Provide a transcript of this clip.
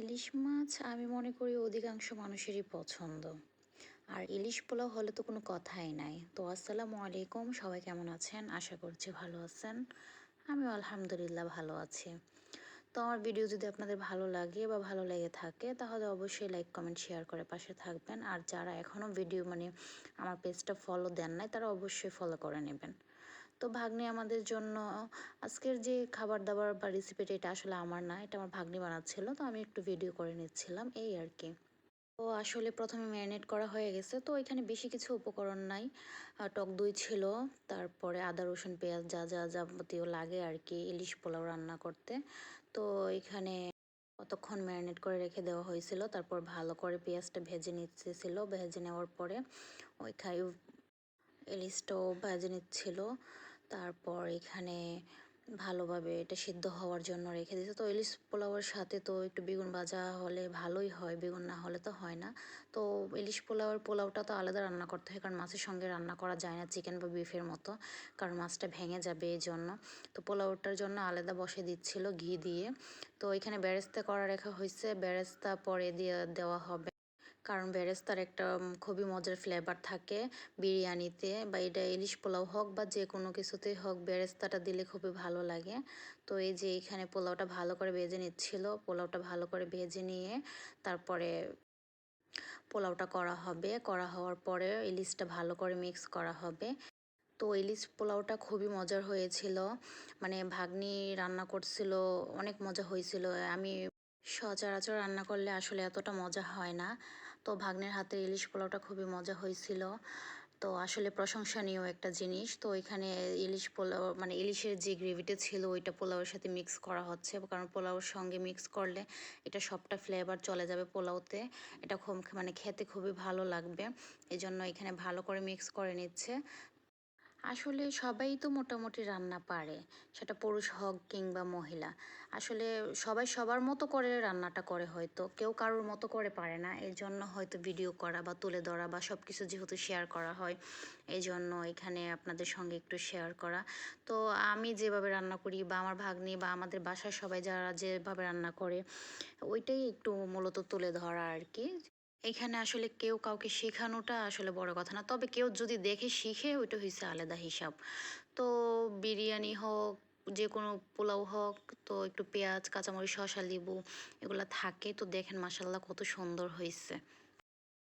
ইলিশ মাছ আমি মনে করি অধিকাংশ মানুষেরই পছন্দ। আর ইলিশ পোলাও হলে তো কোনো কথাই নাই। তো আসসালামু আলাইকুম, সবাই কেমন আছেন? আশা করছি ভালো আছেন। আমিও আলহামদুলিল্লাহ ভালো আছি। তো আমার ভিডিও যদি আপনাদের ভালো লাগে বা ভালো লেগে থাকে, তাহলে অবশ্যই লাইক, কমেন্ট, শেয়ার করে পাশে থাকবেন। আর যারা এখনও ভিডিও মানে আমার পেজটা ফলো দেন নাই, তারা অবশ্যই ফলো করে নেবেন। তো ভাগ্নি আমাদের জন্য, আজকের যে খাবার দাবার বা রেসিপিটা এটা আসলে আমার না, এটা আমার ভাগ্নি বানাচ্ছিল, তো আমি একটু ভিডিও করে নিচ্ছিলাম, এই আর কি। তো আসলে প্রথমে ম্যারিনেট করা হয়ে গেছে, তো এখানে বেশি কিছু উপকরণ নাই টক দই ছিল, তারপরে আদা, রসুন, পেঁয়াজ, যা যা, যাবতীয় লাগে আর কি, ইলিশ পোলাও রান্না করতে। তো এখানে কতক্ষণ ম্যারিনেট করে রেখে দেওয়া হয়েছিল, তারপর ভালো করে পেঁয়াজটা ভেজে নিচ্ছিল, ভেজে নেওয়ার পরে ওইখানে ইলিশটাও ভেজে নিচ্ছিল তারপর এখানে ভালোভাবে এটা সিদ্ধ হওয়ার জন্য রেখে দিয়েছে। তো ইলিশ পোলাওয়ের সাথে তো একটু বেগুন ভাজা হলে ভালোই হয়, বেগুন না হলে তো হয় না। তো ইলিশ পোলাওয়ের পোলাওটা তো আলাদা রান্না করতে হয়, কারণ মাছের সঙ্গে রান্না করা যায় না চিকেন বা বিফের মতো, কারণ মাছটা ভেঙে যাবে এই জন্য তো পোলাওটার জন্য আলাদা বসে দিচ্ছিল ঘি দিয়ে। তো এখানে বেরেস্তা করা রেখা হয়েছে বেরেস্তা পরে দিয়ে দেওয়া হবে। কারণ বেরেস্তার একটা খুবই মজার ফ্লেভার থাকে বিরিয়ানিতে বা এটা ইলিশ পোলাও হোক বা যে কোনো কিছুতেই হোক বেরেস্তাটা দিলে খুবই ভালো লাগে। তো এই যে এখানে পোলাওটা ভালো করে ভেজে নিচ্ছিল, পোলাওটা ভালো করে ভেজে নিয়ে তারপরে পোলাওটা করা হবে। করা হওয়ার পরে ইলিশটা ভালো করে মিক্স করা হবে। তো ইলিশ পোলাওটা খুবই মজার হয়েছিল। মানে ভাগ্নি রান্না করছিল, অনেক মজা হয়েছিল। আমি সচরাচর রান্না করলে আসলে এতটা মজা হয় না। তো ভাগ্নের হাতের ইলিশ পোলাওটা খুবই মজা হয়েছিল। তো আসলে প্রশংসনীয় একটা জিনিস। তো এখানে ইলিশ পোলাও মানে ইলিশের যে গ্রেভিটা ছিল, ওইটা পোলাওয়ের সাথে মিক্স করা হচ্ছে। কারণ পোলাওর সঙ্গে মিক্স করলে এটা সবটা ফ্লেভার চলে যাবে পোলাওতে। এটা খুব মানে খেতে খুবই ভালো লাগবে। এই জন্য এখানে ভালো করে মিক্স করে নিচ্ছে। আসলে সবাই তো মোটামুটি রান্না পারে। সেটা পুরুষ হোক কিংবা মহিলা। আসলে সবাই সবার মতো করে রান্নাটা করে হয়তো। কেউ কারোর মতো করে পারে না। এই জন্য হয়তো ভিডিও করা বা তুলে ধরা বা সব কিছু যেহেতু শেয়ার করা হয় এই জন্য এখানে আপনাদের সঙ্গে একটু শেয়ার করা। তো আমি যেভাবে রান্না করি বা আমার ভাগ্নি বা আমাদের বাসার সবাই যারা যেভাবে রান্না করে, ওইটাই একটু মূলত তুলে ধরা আর কি। এখানে আসলে কেউ কাউকে শেখানোটা আসলে বড় কথা না। তবে কেউ যদি দেখে শিখে, ওইটা হয়েছে আলাদা হিসাব। তো বিরিয়ানি হোক যে কোনো পোলাও হোক, তো একটু পেঁয়াজ, কাঁচামরিচ, শসা, লেবু এগুলো থাকে। তো দেখেন মাসাল্লাহ কত সুন্দর হয়েছে